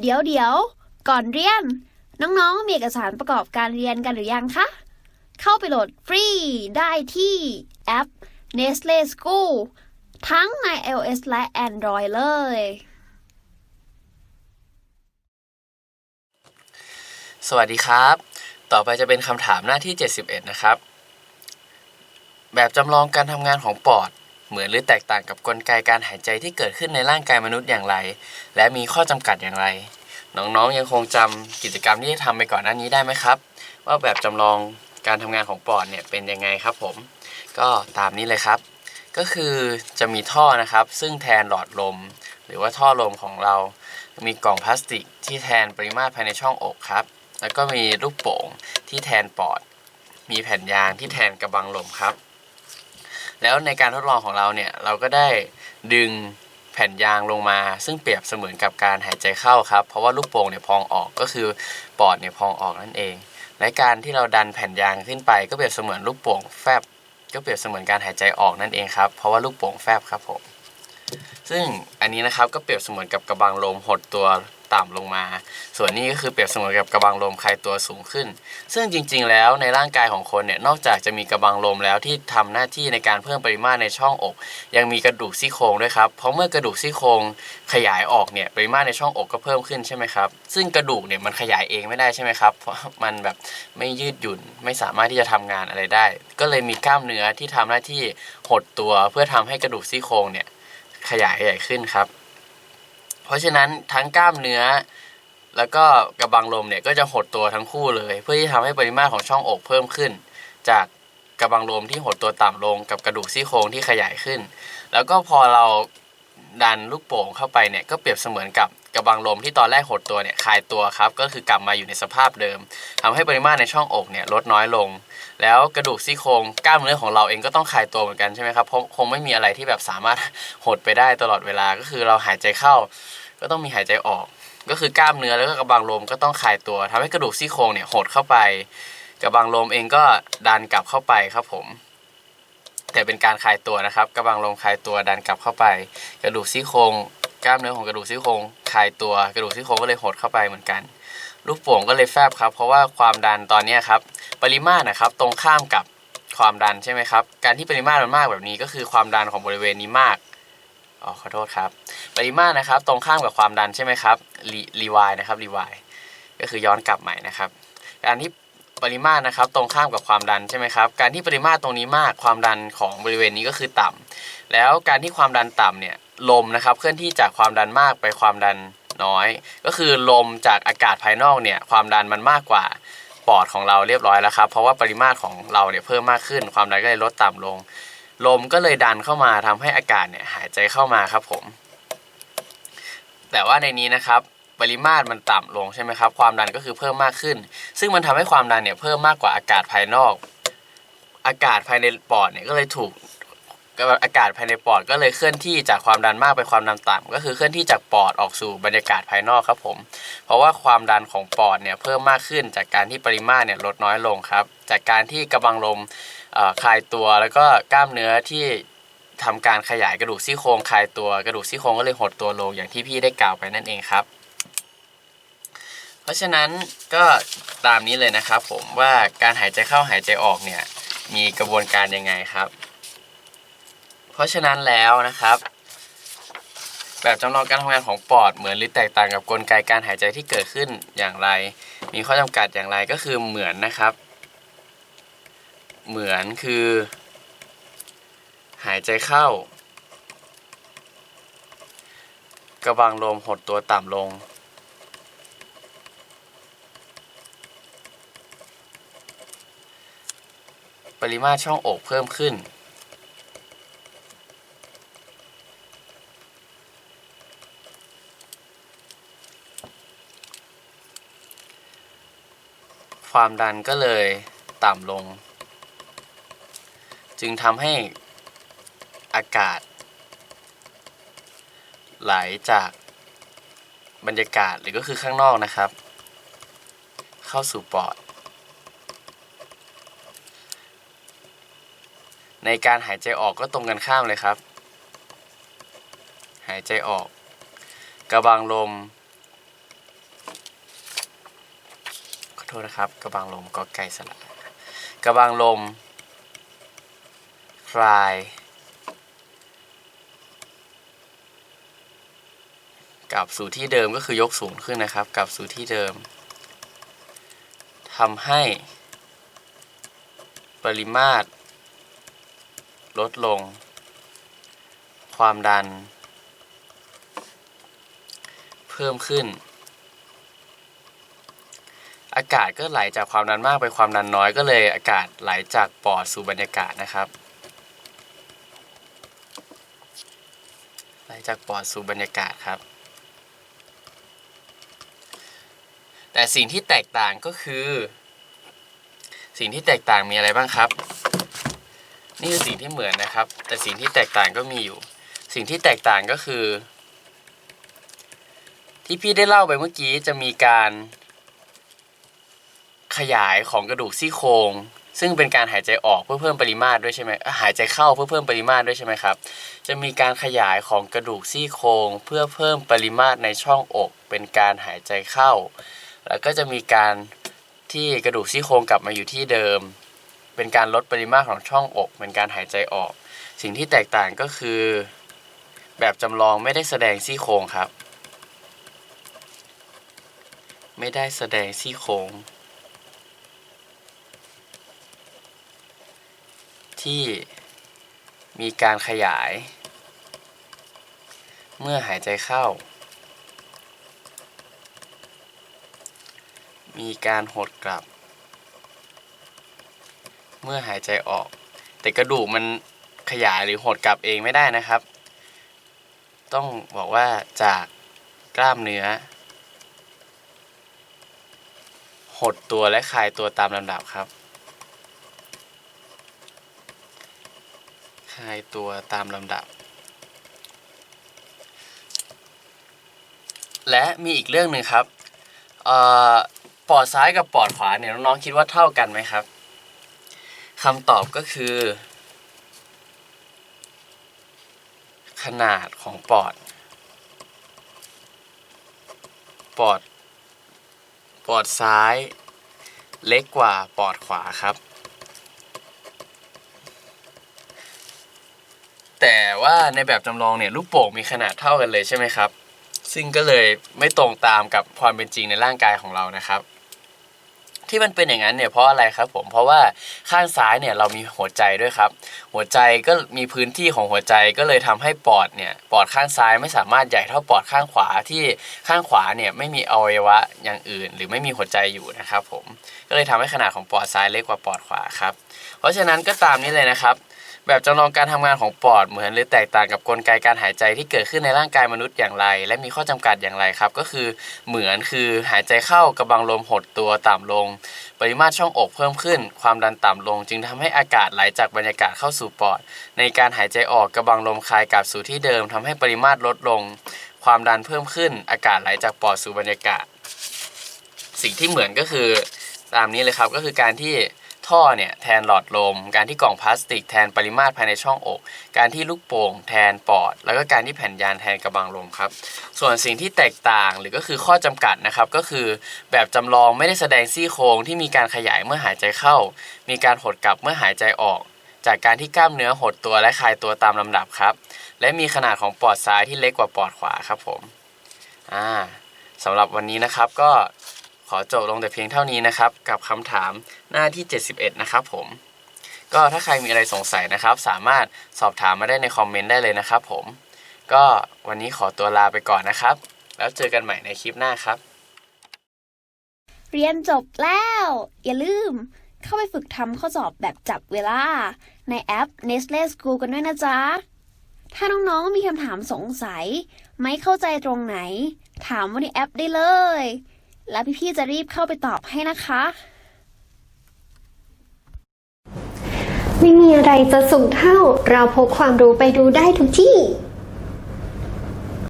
เดี๋ยวเดี๋ยว ก่อนเรียน น้องๆ มีเอกสารประกอบการเรียนกันหรือยังคะ เข้าไปโหลดฟรีได้ที่แอป Nestle School ทั้งใน iOS และ Android เลย สวัสดีครับ ต่อไปจะเป็นคำถามหน้าที่ 71 นะครับ แบบจำลองการทำงานของปอด เหมือนหรือแตกต่างกับกลไกการหายใจที่เกิดขึ้นในร่างกายมนุษย์อย่างไร และมีข้อจำกัดอย่างไร น้องๆยังคงจำกิจกรรมที่ทำไปก่อนหน้านี้ได้ไหมครับ ว่าแบบจำลองการทำงานของปอดเนี่ยเป็นยังไงครับผม ก็ตามนี้เลยครับ ก็คือจะมีท่อนะครับ ซึ่งแทนหลอดลม หรือว่าท่อลมของเรา มีกล่องพลาสติก ที่แทนปริมาตรภายในช่องอกครับ แล้วก็มีลูกโป่งที่แทนปอด มีแผ่นยางที่แทนกระบังลมครับ แล้วในการทดลองของเราเนี่ยเราก็ได้ดึงแผ่นยางลงมา ซึ่งเปรียบเสมือนกับการหายใจเข้าครับ เพราะว่าลูกโป่งเนี่ยพองออกก็คือปอดเนี่ยพองออกนั่นเอง และการที่เราดันแผ่นยางขึ้นไป ก็เปรียบเสมือนลูกโป่งแฟบก็เปรียบเสมือนการหายใจออกนั่นเองครับเพราะว่าลูกโป่งแฟบครับผมซึ่งอันนี้นะครับก็เปรียบเสมือนกับกระบังลมหดตัว ต่ำลงมา ส่วนนี้ก็คือเปรียบเสมือนกับกระบังลมคลายตัวสูงขึ้น ซึ่งจริง ๆ แล้วในร่างกายของคนเนี่ยนอกจากจะมีกระบังลมแล้วที่ทำหน้าที่ในการเพิ่มปริมาตรในช่องอก ยังมีกระดูกซี่โครงด้วยครับเพราะเมื่อกระดูกซี่โครงขยายออกเนี่ยปริมาตรในช่องอกก็เพิ่มขึ้นใช่ไหมครับซึ่งกระดูกเนี่ยมันขยายเองไม่ได้ใช่ไหมครับเพราะมันแบบไม่ยืดหยุ่นไม่สามารถที่จะทำงานอะไรได้ ก็เลยมีกล้ามเนื้อที่ทำหน้าที่หดตัวเพื่อทำให้กระดูกซี่โครงเนี่ยขยายใหญ่ขึ้นครับ เพราะฉะนั้นทั้งกล้ามเนื้อ แล้วก็กระบังลมเนี่ยก็จะหดตัวทั้งคู่เลย เพื่อที่ทำให้ปริมาตรของช่องอกเพิ่มขึ้น จากกระบังลมที่หดตัวต่ำลงกับกระดูกซี่โครงที่ขยายขึ้น แล้วก็พอเรา ดันลูกโป่งเข้าไปเนี่ยก็เปรียบเสมือนกับกระบังลมที่ตอนแรกหดตัวเนี่ยคลายตัวครับก็คือกลับมาอยู่ในสภาพเดิมทำให้ปริมาตรในช่องอกเนี่ยลดน้อยลง แล้วกระดูกซี่โครงกล้ามเนื้อของเราเองก็ต้องคลายตัวเหมือนกันใช่ไหมครับเพราะคงไม่มีอะไรที่แบบสามารถหดไปได้ตลอดเวลาก็คือเราหายใจเข้า ก็ต้องมีหายใจออก ก็คือกล้ามเนื้อแล้วก็กระบังลมก็ต้องคลายตัวทำให้กระดูกซี่โครงเนี่ยหดเข้าไป กระบังลมเองก็ดันกลับเข้าไปครับผม แต่เป็นการคลายตัวนะครับกระบังลมคลายตัวดันกลับเข้าไป กระดูกซี่โครงกล้ามเนื้อของกระดูกซี่โครงคลายตัว กระดูกซี่โครงก็เลยหดเข้าไปเหมือนกัน ลูกโป่งก็เลยแฟบครับ เพราะว่าความดันตอนนี้ครับปริมาตรนะครับตรงข้ามกับความดันใช่ไหมครับ การที่ปริมาตรมันมากแบบนี้ก็คือความดันของบริเวณนี้มากอ๋อขอโทษครับ ปริมาตรนะครับ ตรงข้ามกับความดันใช่ไหมครับรีรีวายนะครับรีวายก็คือย้อนกลับใหม่นะครับ การที่ ปริมาตรนะครับตรงข้ามกับความดันใช่ไหมครับการที่ปริมาตรตรงนี้มากความดันของบริเวณนี้ก็คือต่ำแล้วการที่ความดันต่ำเนี่ยลมนะครับเคลื่อนที่จากความดันมากไปความดันน้อย ก็คือลมจากอากาศภายนอกเนี่ยความดันมันมากกว่าปอดของเราเรียบร้อยแล้วครับ เพราะว่าปริมาตรของเราเนี่ยเพิ่มมากขึ้น ความดันก็เลยลดต่ำลง ลมก็เลยดันเข้ามาทำให้อากาศเนี่ยหายใจเข้ามาครับผม แต่ว่าในนี้นะครับ ปริมาตรมันต่ำลงใช่ไหมครับ ความดันก็คือเพิ่มมากขึ้น ซึ่งมันทำให้ความดันเนี่ยเพิ่มมากกว่าอากาศภายนอก อากาศภายในปอดเนี่ยก็เลยถูกอากาศภายในปอดก็เลยเคลื่อนที่จากความดันมากไปความดันต่ำก็คือเคลื่อนที่จากปอดออกสู่บรรยากาศภายนอกครับผม เพราะว่าความดันของปอดเนี่ยเพิ่มมากขึ้นจากการที่ปริมาตรเนี่ยลดน้อยลงครับ จากการที่กระบังลมคลายตัวแล้วก็กล้ามเนื้อที่ทำการขยายกระดูกซี่โครงคลายตัวกระดูกซี่โครงก็เลยหดตัวลงอย่างที่พี่ได้กล่าวไปนั่นเองครับ เพราะฉะนั้นก็ตามนี้เลยนะครับผมว่าการหายใจเข้าหายใจออกเนี่ยมีกระบวนการยังไงครับ เพราะฉะนั้นแล้วนะครับ แบบจำลองการทำงานของปอดเหมือนหรือแตกต่างกับกลไกการหายใจที่เกิดขึ้นอย่างไร มีข้อจำกัดอย่างไรก็คือเหมือนนะครับ เหมือนคือ หายใจเข้ากระบังลมหดตัวต่ำลง ปริมาตรช่องอกเพิ่มขึ้น ความดันก็เลยต่ำลง จึงทำให้อากาศ ไหลจากบรรยากาศหรือก็คือข้างนอกนะครับ เข้าสู่ปอด ในการหายใจออกก็ตรงกันข้ามเลยครับ หายใจออก กระบังลมขอโทษนะครับ กระบังลมก็ไก่สระกระบังลม คลาย กลับสู่ที่เดิมก็คือยกสูงขึ้นนะครับ กลับสู่ที่เดิมทำให้ ปริมาตร ลดลง ความดัน เพิ่มขึ้น อากาศก็ไหลจากความดันมากไปความดันน้อยก็เลยอากาศไหลจากปอดสู่บรรยากาศนะครับ ไหลจากปอดสู่บรรยากาศครับ แต่สิ่งที่แตกต่างก็คือ สิ่งที่แตกต่างมีอะไรบ้างครับ นี่คือสิ่งที่เหมือนนะครับ แต่สิ่งที่แตกต่างก็มีอยู่ สิ่งที่แตกต่างก็คือ ที่พี่ได้เล่าไปเมื่อกี้จะมีการขยายของกระดูกซี่โครงซึ่งเป็นการหายใจออกเพื่อเพิ่มปริมาตรด้วยใช่ไหมหายใจเข้าเพื่อเพิ่มปริมาตรด้วยใช่ไหมครับ จะมีการขยายของกระดูกซี่โครงเพื่อเพิ่มปริมาตรในช่องอก เป็นการหายใจเข้า แล้วก็จะมีการที่กระดูกซี่โครงกลับมาอยู่ที่เดิม เป็นการลดปริมาตรของช่องอกเป็นการหายใจออก สิ่งที่แตกต่างก็คือ แบบจำลองไม่ได้แสดงซี่โครงครับ ไม่ได้แสดงซี่โครงที่มีการขยาย เมื่อหายใจเข้า มีการหดกลับ เมื่อหายใจออก แต่กระดูกมันขยายหรือหดกลับเองไม่ได้นะครับ ต้องบอกว่าจากกล้ามเนื้อ หดตัวและคลายตัวตามลำดับครับ คลายตัวตามลำดับ และมีอีกเรื่องหนึ่งครับปอดซ้ายกับปอดขวาเนี่ยน้องๆคิดว่าเท่ากันไหมครับ คำตอบก็คือ ขนาดของปอด ปอด ปอดซ้ายเล็กกว่าปอดขวาครับ แต่ว่าในแบบจำลองเนี่ยลูกโป่งมีขนาดเท่ากันเลยใช่ไหมครับ ซึ่งก็เลยไม่ตรงตามกับความเป็นจริงในร่างกายของเรานะครับ ที่มันเป็นอย่างนั้นเนี่ยเพราะอะไรครับผมเพราะว่าข้างซ้ายเนี่ยเรามีหัวใจด้วยครับ หัวใจก็มีพื้นที่ของหัวใจก็เลยทำให้ปอดเนี่ยปอดข้างซ้ายไม่สามารถใหญ่เท่าปอดข้างขวาที่ข้างขวาเนี่ยไม่มีอวัยวะอย่างอื่น หรือไม่มีหัวใจอยู่นะครับผมก็เลยทำให้ขนาดของปอดซ้ายเล็กกว่าปอดขวาครับเพราะฉะนั้นก็ตามนี้เลยนะครับ แบบจำลองการทำงานของปอดเหมือนหรือแตกต่างกับกลไกการหายใจที่เกิดขึ้นในร่างกายมนุษย์อย่างไร และมีข้อจำกัดอย่างไรครับ ก็คือเหมือนคือหายใจเข้ากระบังลมหดตัวต่ำลง ปริมาตรช่องอกเพิ่มขึ้น ความดันต่ำลง จึงทำให้อากาศไหลจากบรรยากาศเข้าสู่ปอด ในการหายใจออกกระบังลมคลายกลับสู่ที่เดิมทำให้ปริมาตรลดลง ความดันเพิ่มขึ้น อากาศไหลจากปอดสู่บรรยากาศ สิ่งที่เหมือนก็คือตามนี้เลยครับก็คือการที่ ท่อเนี่ยแทนหลอดลม การที่กล่องพลาสติกแทนปริมาตรภายในช่องอก การที่ลูกโป่งแทนปอด แล้วก็การที่แผ่นยางแทนกระบังลมครับ ส่วนสิ่งที่แตกต่างหรือก็คือข้อจำกัดนะครับก็คือแบบจำลองไม่ได้แสดงซี่โครงที่มีการขยายเมื่อหายใจเข้า มีการหดกลับเมื่อหายใจออก จากการที่กล้ามเนื้อหดตัวและคลายตัวตามลำดับครับ และมีขนาดของปอดซ้ายที่เล็กกว่าปอดขวาครับผมอ่าสำหรับวันนี้นะครับก็ ขอจบลงแต่เพียงเท่านี้นะครับ กับคำถามหน้าที่ 71 นะครับผม ก็ถ้าใครมีอะไรสงสัยนะครับ สามารถสอบถามมาได้ในคอมเมนต์ได้เลยนะครับผม ก็วันนี้ขอตัวลาไปก่อนนะครับ แล้วเจอกันใหม่ในคลิปหน้าครับ เรียนจบแล้ว อย่าลืม เข้าไปฝึกทำข้อสอบแบบจับเวลา ในแอป Nestle School กันด้วยนะจ๊ะ ถ้าน้องๆมีคำถามสงสัย ไม่เข้าใจตรงไหน ถามว่าในแอปได้เลย แล้วพี่ๆจะรีบเข้าไปตอบให้นะคะ ไม่มีอะไรจะสูงเท่า เราพกความรู้ไปดูได้ทุกที่